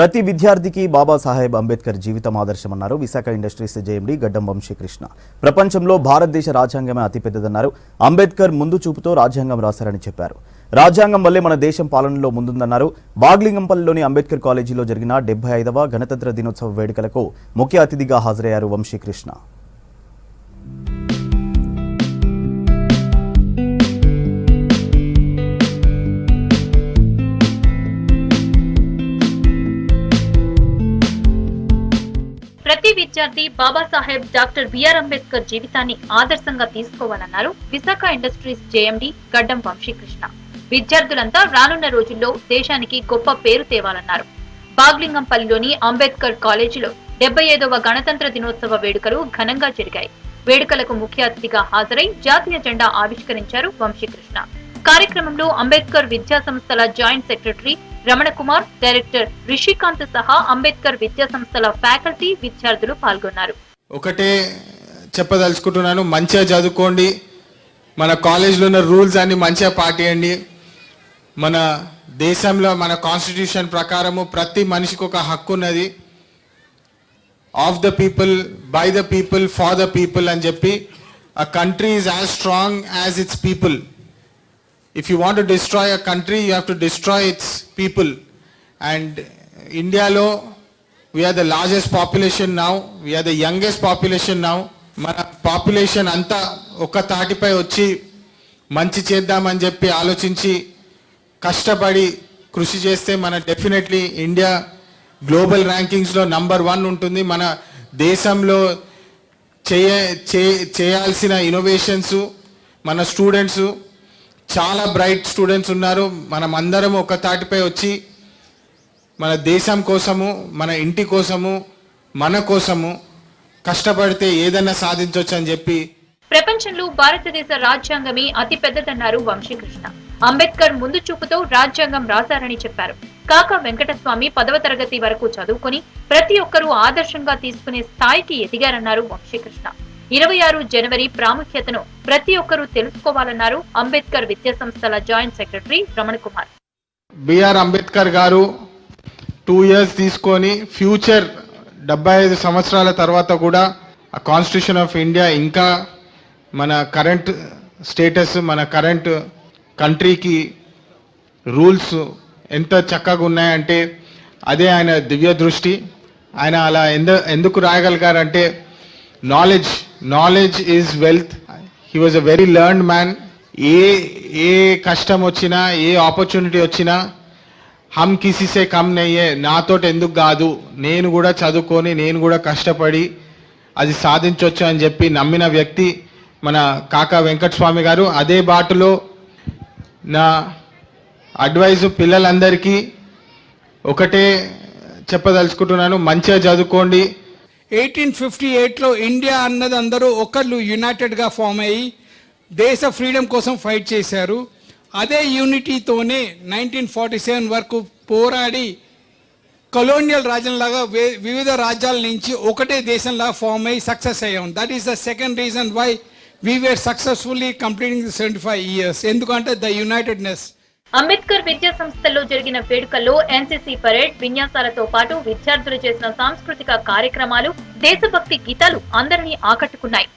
ప్రతి విద్యార్థికి బాబాసాహెబ్ అంబేద్కర్ జీవితం ఆదర్శమన్నారు. విశాఖ ఇండస్ట్రీస్ జేఎండి గడ్డం వంశీకృష్ణ. ప్రపంచంలో భారతదేశ రాజ్యాంగమే అతిపెద్దదన్నారు. అంబేద్కర్ ముందు చూపుతో రాజ్యాంగం రాశారని చెప్పారు. రాజ్యాంగం వల్లే మన దేశం పాలనలో ముందుందన్నారు. బాగ్లింగంపల్లిలోని అంబేద్కర్ కాలేజీలో జరిగిన డెబ్బై ఐదవ గణతంత్ర దినోత్సవ వేడుకలకు ముఖ్య అతిథిగా హాజరయ్యారు వంశీకృష్ణ. ప్రతి విద్యార్థి బాబాసాహెబ్ డాక్టర్ బిఆర్ అంబేద్కర్ జీవితాన్ని ఆదర్శంగా తీసుకోవాలన్నారు. విశాఖ ఇండస్ట్రీస్ జేఎండి గడ్డం వంశీకృష్ణ. విద్యార్థులంతా రానున్న రోజుల్లో దేశానికి గొప్ప పేరు తేవాలన్నారు. బాగ్లింగంపల్లిలోని అంబేద్కర్ కాలేజీలో డెబ్బై ఐదవ గణతంత్ర దినోత్సవ వేడుకలు ఘనంగా జరిగాయి. వేడుకలకు ముఖ్య అతిథిగా హాజరై జాతీయ జెండా ఆవిష్కరించారు వంశీకృష్ణ. కార్యక్రమంలో అంబేద్కర్ విద్యా సంస్థల joint secretary Ramana Kumar director Rishikanth సహా అంబేద్కర్ విద్యా సంస్థల ఫ్యాకల్టీ విద్యార్థులు పాల్గొన్నారు. ఒకటే చెప్పదలుచుకుంటున్నాను మంచిగా చదువుకోండి. మన కాలేజ్లో ఉన్న రూల్స్ అన్ని మంచిగా పాటియండి. మన దేశంలో మన కాన్స్టిట్యూషన్ ప్రకారము ప్రతి మనిషికి ఒక హక్కు ఉన్నది. Of the people by the people for the people అని చెప్పి a country is as strong as its people if you want to destroy a country, you have to destroy its people. And ఇండియాలో we are the largest population now, we are the youngest population now. మన population అంతా ఒక తాటిపై వచ్చి మంచి చేద్దామని చెప్పి ఆలోచించి కష్టపడి కృషి చేస్తే మన డెఫినెట్లీ ఇండియా గ్లోబల్ ర్యాంకింగ్స్లో నంబర్ వన్ ఉంటుంది మన దేశంలో చేయ చే- చేయాల్సిన ఇన్నోవేషన్స్ మన స్టూడెంట్స్ చాలా బ్రైట్ స్టూడెంట్స్ ఉన్నారు. మనం అందరం ఒక తాటిపై వచ్చి మన దేశం కోసము మన ఇంటి కోసము మన కోసము కష్టపడితే ఏదైనా సాధించవచ్చు అని చెప్పి ప్రపంచంలో భారతదేశ రాజ్యాంగమే అతి పెద్దదన్నారు వంశీకృష్ణ. అంబేద్కర్ ముందు చూపుతో రాజ్యాంగం రాశారని చెప్పారు. కాక వెంకటస్వామి పదవ తరగతి వరకు చదువుకొని ప్రతి ఒక్కరూ ఆదర్శంగా తీసుకునే స్థాయికి ఎదిగారన్నారు వంశీకృష్ణ. ఇరవై ఆరు జనవరి ప్రాముఖ్యతను ప్రతి ఒక్కరూ తెలుసుకోవాలన్నారు అంబేద్కర్ విద్యా సంస్థల joint secretary Ramana Kumar. B R Ambedkar garu two years తీసుకొని ఫ్యూచర్ డెబ్బై ఐదు సంవత్సరాల తర్వాత కూడా కాన్స్టిట్యూషన్ ఆఫ్ ఇండియా ఇంకా మన కరెంట్ స్టేటస్ మన కరెంట్ కంట్రీకి రూల్స్ ఎంత చక్కగా ఉన్నాయంటే అదే ఆయన దివ్య దృష్టి ఆయన అలా ఎందు ఎందుకు రాయగలిగారంటే knowledge knowledge is wealth he was a very learned man ఏ ఏ కష్టం వచ్చినా ఏ ఆపర్చునిటీ వచ్చినా హమ్ కిసిసే కమ్ నయ్యే నాతోటి ఎందుకు కాదు నేను కూడా చదువుకొని నేను కూడా కష్టపడి అది సాధించవచ్చు అని చెప్పి నమ్మిన వ్యక్తి మన కాకా వెంకటస్వామి గారు. అదే బాటలో నా అడ్వైజు పిల్లలందరికీ ఒకటే చెప్పదలుచుకుంటున్నాను. మంచిగా చదువుకోండి. ఎయిటీన్ ఫిఫ్టీ ఎయిట్లో ఇండియా అన్నది అందరూ ఒకళ్ళు యునైటెడ్గా ఫామ్ అయ్యి దేశ ఫ్రీడమ్ కోసం ఫైట్ చేశారు. అదే యూనిటీతోనే నైన్టీన్ ఫార్టీ సెవెన్ వరకు పోరాడి కొలోనియల్ రాజ్యంలాగా వివిధ రాజ్యాల నుంచి ఒకటే దేశంలాగా ఫామ్ అయ్యి సక్సెస్ అయ్యాం. That is the second reason why we were successfully completing the seventy five years ఎందుకంటే ద యునైటెడ్నెస్ అంబేద్కర్ విద్యా సంస్థల్లో జరిగిన వేడుకల్లో ఎన్సీసీ పరేడ్ విన్యాసాలతో పాటు విద్యార్థులు చేసిన సాంస్కృతిక కార్యక్రమాలు దేశభక్తి గీతాలు అందరినీ ఆకట్టుకున్నాయి.